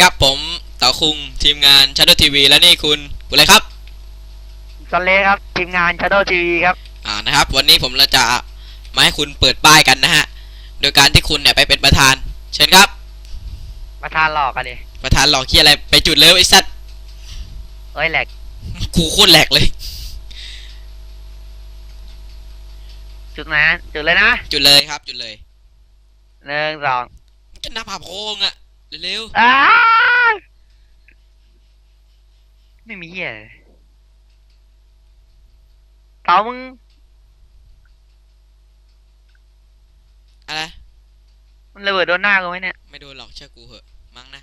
ครับ ผมเต่อคุงทีมงานชัด o ทีวีและนี่คุณคุณอะไรครับสเลครับทีมงาน Shadow TV ครับอ่านะครับ วันนี้ผมเราจะมาให้คุณเปิดป้ายกันนะฮะ โดยการที่คุณเนี่ยไปเป็นประธาน เชิญครับ ประธานหลอกกันดิประธานหลอกขี้อะไรไปจุดเลยไอ้สัตว์เอ้ยแหลกกูโคตรแหลกเลย จุดนะจุดเลยนะ จุดเลยครับ จุดเลยหนึ่งสองจะนับภาพโค้งอะ เร็วอ้าไม่มีเหี้ยเลยเต๋ามึงๆอะไร มันระเบิดโดนหน้ากูไหมเนี่ยไม่โดนหรอกเชื่อกูเหอะ มั้งนะ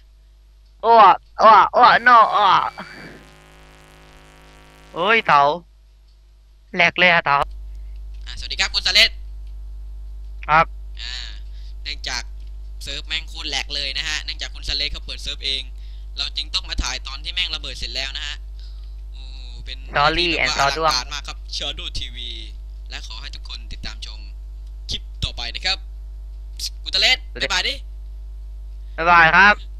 โอ้โอ้โอ้ no โอ้โอ้ยเต๋าแหลกเลยอะเต๋าอ่าสวัสดีครับคุณสเลดครับ อ่า เนื่องจาก เซิร์ฟแม่งโคตรแหลกเลยนะฮะเนื่องจากคุณสเลดเขาเปิดเซิร์ฟเอง เราจึงต้องมาถ่ายตอนที่แม่งระเบิดเสร็จแล้วนะฮะโอ้เป็น Story ที่แบบ and ว่าอ Story ลังการมากครับ Shadow TV และขอให้ทุกคนติดตามชมคลิปต่อไปนะครับคุณสเลดบ๊ายบายดิบ๊ายบายครับ